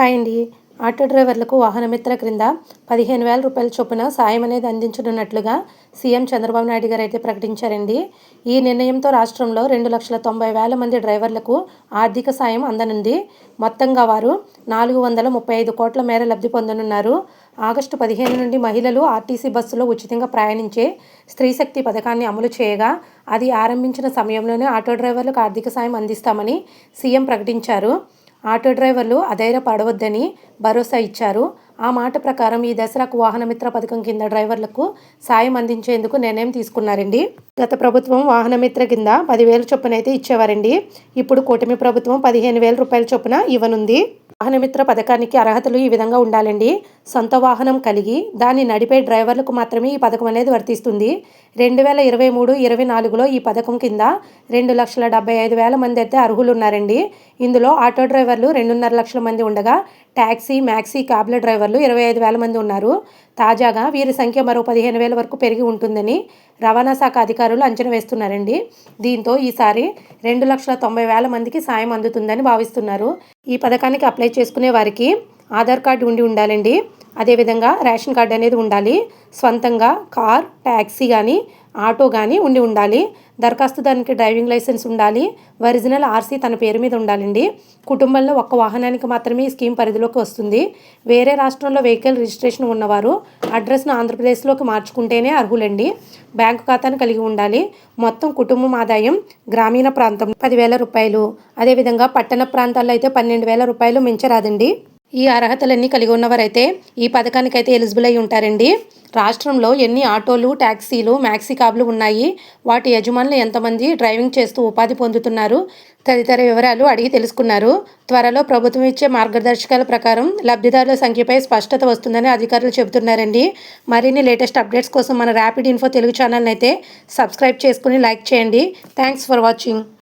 Hi అండి auto డ్రైవర్లకు వాహనమిత్ర క్రింద పదిహేను వేల రూపాయల చొప్పున సాయం అనేది అందించనున్నట్లుగా సీఎం చంద్రబాబు నాయుడు గారు అయితే ప్రకటించారండి. ఈ నిర్ణయంతో రాష్ట్రంలో రెండు లక్షల తొంభై వేల మంది డ్రైవర్లకు ఆర్థిక సాయం అందనుంది. మొత్తంగా వారు నాలుగు వందల ముప్పై ఐదు కోట్ల మేర లబ్ధి పొందనున్నారు. ఆగస్టు పదిహేను నుండి మహిళలు ఆర్టీసీ బస్సులో ఉచితంగా ప్రయాణించే స్త్రీశక్తి పథకాన్ని అమలు చేయగా అది ఆరంభించిన సమయంలోనే ఆటో డ్రైవర్లకు ఆర్థిక సాయం అందిస్తామని సీఎం ప్రకటించారు. ఆటో డ్రైవర్లు అధైర్యపడవద్దని భరోసా ఇచ్చారు. ఆ మాట ప్రకారం ఈ దసరాకు వాహనమిత్ర పథకం కింద డ్రైవర్లకు సాయం అందించేందుకు నిర్ణయం తీసుకున్నారండి. గత ప్రభుత్వం వాహనమిత్ర కింద పదివేల చొప్పున అయితే ఇచ్చేవారండి. ఇప్పుడు కూటమి ప్రభుత్వం పదిహేను వేల రూపాయల చొప్పున ఇవ్వనుంది. వాహనమిత్ర పథకానికి అర్హతలు ఈ విధంగా ఉండాలండి. సొంత వాహనం కలిగి దాన్ని నడిపే డ్రైవర్లకు మాత్రమే ఈ పథకం అనేది వర్తిస్తుంది. రెండు వేల ఇరవై మూడు ఇరవై నాలుగులో ఈ పథకం కింద రెండు లక్షల డెబ్బై ఐదు వేల మంది అయితే అర్హులు ఉన్నారండి ఇందులో ఆటో డ్రైవర్లు రెండున్నర లక్షల మంది ఉండగా ట్యాక్సీ మ్యాక్సీ క్యాబ్ల డ్రైవర్లు ఇరవై ఐదు వేల మంది ఉన్నారు. తాజాగా వీరి సంఖ్య మరో పదిహేను వేల వరకు పెరిగి ఉంటుందని రవాణా శాఖ అధికారులు అంచనా వేస్తున్నారండి. దీంతో ఈసారి రెండు లక్షల తొంభై వేల మందికి సాయం అందుతుందని భావిస్తున్నారు. ఈ పథకానికి అప్లై చేసుకునే వారికి ఆధార్ కార్డు ఉండి ఉండాలండి. అదేవిధంగా రేషన్ కార్డు అనేది ఉండాలి. స్వంతంగా కార్ ట్యాక్సీ కానీ ఆటో కానీ ఉండి ఉండాలి. దరఖాస్తుదారునికి డ్రైవింగ్ లైసెన్స్ ఉండాలి. ఒరిజినల్ ఆర్సీ తన పేరు మీద ఉండాలండి. కుటుంబంలో ఒక్క వాహనానికి మాత్రమే ఈ స్కీమ్ పరిధిలోకి వస్తుంది. వేరే రాష్ట్రంలో వెహికల్ రిజిస్ట్రేషన్ ఉన్నవారు అడ్రస్ను ఆంధ్రప్రదేశ్లోకి మార్చుకుంటేనే అర్హులండి. బ్యాంకు ఖాతాను కలిగి ఉండాలి. మొత్తం కుటుంబం ఆదాయం గ్రామీణ ప్రాంతం పదివేల రూపాయలు. అదేవిధంగా పట్టణ ప్రాంతాల్లో అయితే పన్నెండు వేల రూపాయలు మించరాదండి. ఈ అర్హతలన్నీ కలిగి ఉన్నవారైతే ఈ పథకానికైతే ఎలిజిబుల్ అయి ఉంటారండి. రాష్ట్రంలో ఎన్ని ఆటోలు ట్యాక్సీలు మ్యాక్సీ క్యాబ్లు ఉన్నాయి? వాటి యజమానులు ఎంతమంది డ్రైవింగ్ చేస్తూ ఉపాధి పొందుతున్నారు? తదితర వివరాలు అడిగి తెలుసుకున్నారు. త్వరలో ప్రభుత్వం ఇచ్చే మార్గదర్శకాల ప్రకారం లబ్ధిదారుల సంఖ్యపై స్పష్టత వస్తుందని అధికారులు చెబుతున్నారండి. మరిన్ని లేటెస్ట్ అప్డేట్స్ కోసం మన ర్యాపిడ్ ఇన్ఫో తెలుగు ఛానల్ని అయితే సబ్స్క్రైబ్ చేసుకుని లైక్ చేయండి. Thanks for watching.